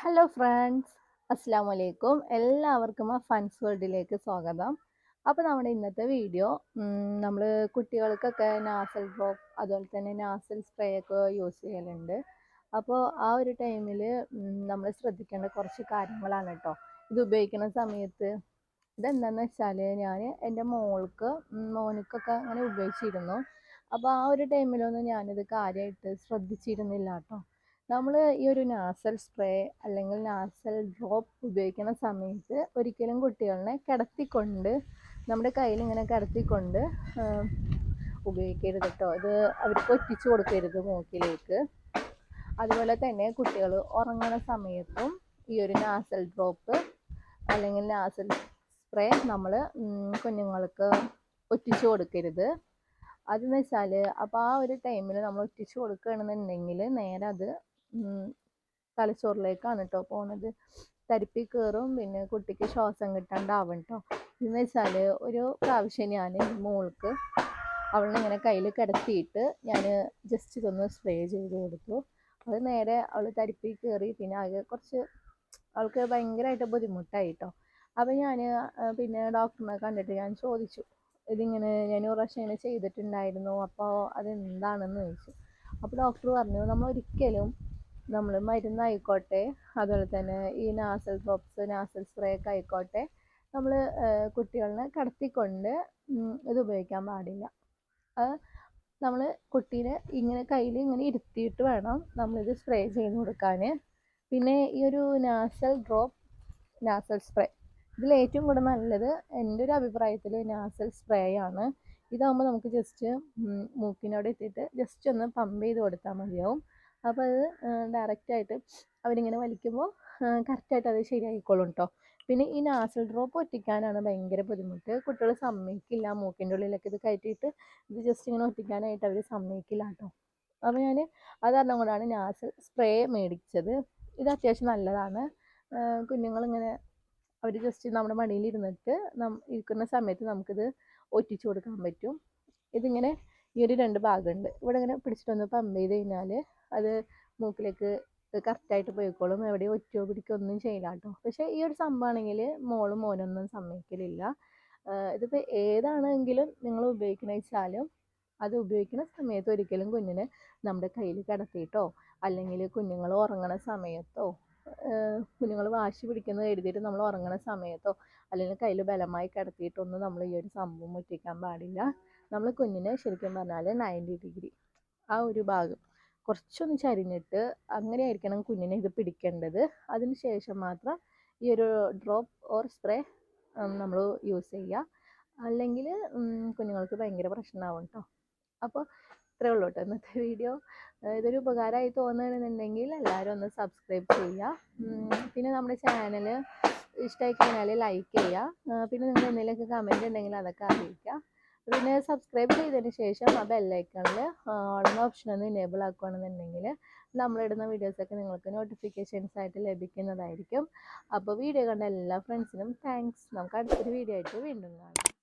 Hello friends അസ്സാം വലൈക്കും എല്ലാവർക്കും ആ ഫൺസ് വേൾഡിലേക്ക് സ്വാഗതം. അപ്പോൾ നമ്മുടെ ഇന്നത്തെ വീഡിയോ നമ്മൾ കുട്ടികൾക്കൊക്കെ നാസൽ ഡ്രോപ്പ് അതുപോലെ തന്നെ നാസൽ സ്പ്രേ ഒക്കെ യൂസ് ചെയ്യലുണ്ട്. അപ്പോൾ ആ ഒരു ടൈമിൽ നമ്മൾ ശ്രദ്ധിക്കേണ്ട കുറച്ച് കാര്യങ്ങളാണ് കേട്ടോ ഇത് ഉപയോഗിക്കുന്ന സമയത്ത് ഇതെന്താണെന്ന് വെച്ചാൽ ഞാൻ എന്റെ മോൾക്ക് മോനിക്കൊക്കെ അങ്ങനെ ഉപയോഗിച്ചിരുന്നു. അപ്പോൾ ആ ഒരു ടൈമിലൊന്നും ഞാനിത് കാര്യമായിട്ട് ശ്രദ്ധിച്ചിരുന്നില്ല കേട്ടോ നമ്മൾ ഈ ഒരു നാസൽ സ്പ്രേ അല്ലെങ്കിൽ നാസൽ ഡ്രോപ്പ് ഉപയോഗിക്കുന്ന സമയത്ത് ഒരിക്കലും കുട്ടികളെ കിടത്തിക്കൊണ്ട് നമ്മുടെ കയ്യിൽ ഇങ്ങനെ കിടത്തിക്കൊണ്ട് ഉപയോഗിക്കരുത് കേട്ടോ ഇത് അവർക്ക് ഒറ്റിച്ചു കൊടുക്കരുത് മൂക്കിലേക്ക്. അതുപോലെ തന്നെ കുട്ടികൾ ഉറങ്ങുന്ന സമയത്തും ഈ ഒരു നാസൽ ഡ്രോപ്പ് അല്ലെങ്കിൽ നാസൽ സ്പ്രേ നമ്മൾ കുഞ്ഞുങ്ങൾക്ക് ഒറ്റിച്ചു കൊടുക്കരുത്. അതെന്ന് വെച്ചാൽ അപ്പോൾ ആ ഒരു ടൈമിൽ നമ്മൾ ഒറ്റിച്ചു കൊടുക്കുകയാണെന്നുണ്ടെങ്കിൽ നേരെ അത് തലച്ചോറിലേക്കാണ് കേട്ടോ പോണത്. തരിപ്പി കയറും പിന്നെ കുട്ടിക്ക് ശ്വാസം കിട്ടാണ്ടാവും കേട്ടോ എന്ന് വെച്ചാൽ ഒരു പ്രാവശ്യം ഞാൻ മോൾക്ക് അവളെ ഇങ്ങനെ കയ്യിൽ കിടത്തിയിട്ട് ഞാൻ ജസ്റ്റ് ഇതൊന്ന് സ്പ്രേ ചെയ്ത് കൊടുത്തു. അത് നേരെ അവൾ തരിപ്പി കയറി പിന്നെ ആകെ കുറച്ച് അവൾക്ക് ഭയങ്കരമായിട്ട് ബുദ്ധിമുട്ടായി കേട്ടോ അപ്പോൾ ഞാൻ പിന്നെ ഡോക്ടറിനെ കണ്ടിട്ട് ഞാൻ ചോദിച്ചു. ഇതിങ്ങനെ ഞാൻ ഒരു പ്രാവശ്യം ഇങ്ങനെ ചെയ്തിട്ടുണ്ടായിരുന്നു അപ്പോൾ അതെന്താണെന്ന് ചോദിച്ചു. അപ്പോൾ ഡോക്ടർ പറഞ്ഞു നമ്മൾ ഒരിക്കലും നമ്മൾ മരുന്നായിക്കോട്ടെ അതുപോലെ തന്നെ ഈ നാസൽ ഡ്രോപ്സ് നാസൽ സ്പ്രേ ഒക്കെ ആയിക്കോട്ടെ നമ്മൾ കുട്ടികളെ കടത്തിക്കൊണ്ട് ഇത് ഉപയോഗിക്കാൻ പാടില്ല. നമ്മൾ കുട്ടീനെ ഇങ്ങനെ കയ്യിൽ ഇങ്ങനെ ഇരുത്തിയിട്ട് വേണം നമ്മളിത് സ്പ്രേ ചെയ്ത് കൊടുക്കാൻ പിന്നെ ഈ ഒരു നാസൽ ഡ്രോപ്പ് നാസൽ സ്പ്രേ ഇതിൽ ഏറ്റവും കൂടുതൽ നല്ലത് എന്റെ ഒരു അഭിപ്രായത്തിൽ നാസൽ സ്പ്രേ ആണ്. ഇതാകുമ്പോൾ നമുക്ക് ജസ്റ്റ് മൂക്കിനോട് എത്തിയിട്ട് ജസ്റ്റ് ഒന്ന് പമ്പ് ചെയ്ത് കൊടുത്താൽ മതിയാവും. അപ്പോൾ അത് ഡയറക്റ്റായിട്ട് അവരിങ്ങനെ വലിക്കുമ്പോൾ കറക്റ്റായിട്ട് അത് ശരിയായിക്കോളും കേട്ടോ പിന്നെ ഈ നാസൽ ഡ്രോപ്പ് ഒറ്റിക്കാനാണ് ഭയങ്കര ബുദ്ധിമുട്ട്. കുട്ടികൾ സമ്മതിക്കില്ല മൂക്കിന്റെ ഉള്ളിലൊക്കെ ഇത് കയറ്റിയിട്ട് ഇത് ജസ്റ്റ് ഇങ്ങനെ ഒറ്റിക്കാനായിട്ട് അവർ സമ്മതിക്കില്ല കേട്ടോ അപ്പോൾ ഞാൻ അത് കാരണം കൊണ്ടാണ് നാസൽ സ്പ്രേ മേടിച്ചത്. ഇത് അത്യാവശ്യം നല്ലതാണ്. കുഞ്ഞുങ്ങളിങ്ങനെ അവർ ജസ്റ്റ് നമ്മുടെ മടിയിൽ ഇരുന്നിട്ട് നം ഇരിക്കുന്ന സമയത്ത് നമുക്കിത് ഒറ്റിച്ചു കൊടുക്കാൻ പറ്റും. ഇതിങ്ങനെ ഈ ഒരു രണ്ട് ഭാഗമുണ്ട് ഇവിടെ ഇങ്ങനെ പിടിച്ചിട്ടൊന്ന് പമ്പ് ചെയ്ത് കഴിഞ്ഞാൽ അത് മൂക്കിലേക്ക് കറക്റ്റായിട്ട് പോയിക്കോളും. എവിടെയും ഒറ്റോ പിടിക്കോ ഒന്നും ചെയ്യില്ല കേട്ടോ പക്ഷേ ഈ ഒരു സംഭവമാണെങ്കിൽ മോളും മോനൊന്നും സമ്മതിക്കലില്ല. ഇതിപ്പോൾ ഏതാണെങ്കിലും നിങ്ങൾ ഉപയോഗിക്കണ വെച്ചാലും അത് ഉപയോഗിക്കുന്ന സമയത്ത് ഒരിക്കലും കുഞ്ഞിനെ നമ്മുടെ കയ്യിൽ കിടത്തിയിട്ടോ അല്ലെങ്കിൽ കുഞ്ഞുങ്ങൾ ഉറങ്ങണ സമയത്തോ കുഞ്ഞുങ്ങൾ വാശി പിടിക്കുന്നത് എഴുതിയിട്ട് നമ്മൾ ഉറങ്ങണ സമയത്തോ അല്ലെങ്കിൽ കയ്യിൽ ബലമായി കിടത്തിയിട്ടൊന്നും നമ്മൾ ഈ ഒരു സംഭവം മുറ്റിക്കാൻ പാടില്ല. നമ്മൾ കുഞ്ഞിനെ ശരിക്കും പറഞ്ഞാൽ നയന്റി ഡിഗ്രി ആ ഒരു ഭാഗം. കുറച്ചൊന്ന് ചരിഞ്ഞിട്ട് അങ്ങനെ ആയിരിക്കണം കുഞ്ഞിനെ ഇത് പിടിക്കേണ്ടത്. അതിന് ശേഷം മാത്രം ഈ ഒരു ഡ്രോപ്പ് ഓർ സ്പ്രേ നമ്മൾ യൂസ് ചെയ്യുക. അല്ലെങ്കിൽ കുഞ്ഞുങ്ങൾക്ക് ഭയങ്കര പ്രശ്നമാവും കേട്ടോ അപ്പോൾ ഇത്രേ ഉള്ളൂ കേട്ടോ ഇന്നത്തെ വീഡിയോ ഇതൊരു ഉപകാരമായി തോന്നുകയാണെന്നുണ്ടെങ്കിൽ എല്ലാവരും ഒന്ന് സബ്സ്ക്രൈബ് ചെയ്യുക. പിന്നെ നമ്മുടെ ചാനൽ ഇഷ്ടമായി കഴിഞ്ഞാൽ ലൈക്ക് ചെയ്യുക പിന്നെ നിങ്ങൾ എന്തെങ്കിലുമൊക്കെ കമന്റ് ഉണ്ടെങ്കിൽ അതൊക്കെ അറിയിക്കുക. പിന്നെ സബ്സ്ക്രൈബ് ചെയ്തതിന് ശേഷം ആ ബെല്ലൈക്കണിൽ ഓൺ ഓപ്ഷൻ ഒന്ന് ഇനേബിൾ ആക്കുകയാണെന്നുണ്ടെങ്കിൽ നമ്മളിടുന്ന വീഡിയോസൊക്കെ നിങ്ങൾക്ക് നോട്ടിഫിക്കേഷൻസ് ആയിട്ട് ലഭിക്കുന്നതായിരിക്കും. അപ്പോൾ വീഡിയോ കണ്ട എല്ലാ ഫ്രണ്ട്സിനും താങ്ക്സ് നമുക്ക് അടുത്തൊരു വീഡിയോ ആയിട്ട് വീണ്ടും കാണാം.